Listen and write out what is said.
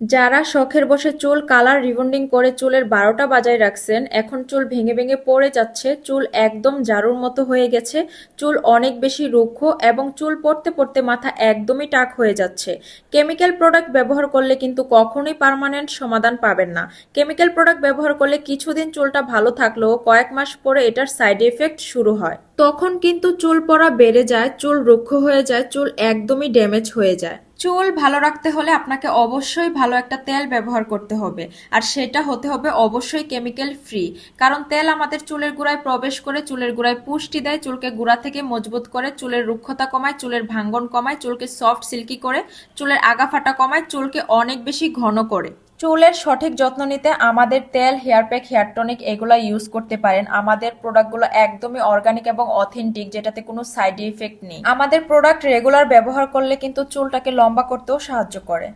যারা শখের বসে চুল কালার রিবন্ডিং করে চুলের বারোটা বাজায় রাখছেন, এখন চুল ভেঙে ভেঙে পড়ে যাচ্ছে, চুল একদম জারুর মতো হয়ে গেছে, চুল অনেক বেশি রুক্ষ এবং চুল পড়তে পড়তে মাথা একদমই টাক হয়ে যাচ্ছে। কেমিক্যাল প্রোডাক্ট ব্যবহার করলে কিন্তু কখনোই পার্মানেন্ট সমাধান পাবেন না। কেমিক্যাল প্রোডাক্ট ব্যবহার করলে কিছুদিন চুলটা ভালো থাকলেও কয়েক মাস পরে এটার সাইড এফেক্ট শুরু হয়। তখন কিন্তু চুল পড়া বেড়ে যায়, চুল রুক্ষ হয়ে যায়, চুল একদমই ড্যামেজ হয়ে যায়। চুল ভালো রাখতে হলে আপনাকে অবশ্যই ভালো একটা তেল ব্যবহার করতে হবে। আর সেটা হতে হবে অবশ্যই কেমিক্যাল ফ্রি কারণ তেল আমাদের চুলের গোড়ায় প্রবেশ করে চুলের গোড়ায় পুষ্টি দেয়, চুলকে গোড়া থেকে মজবুত করে, চুলের রুক্ষতা কমায়, চুলের ভাঙ্গন কমায়, চুলকে সফট সিল্কি করে, চুলের আগা ফাটা কমায়, চুলকে অনেক বেশি ঘন করে। চুলের সঠিক যত্ন নিতে আমাদের তেল, হেয়ার প্যাক, হেয়ার টনিক এগুলো ইউজ করতে পারেন। আমাদের প্রোডাক্টগুলো একদমই অর্গানিক এবং অথেন্টিক যেটাতে কোনো সাইড ইফেক্ট নেই। আমাদের প্রোডাক্ট রেগুলার ব্যবহার করলে কিন্তু চুলটাকে লম্বা করতেও সাহায্য করে।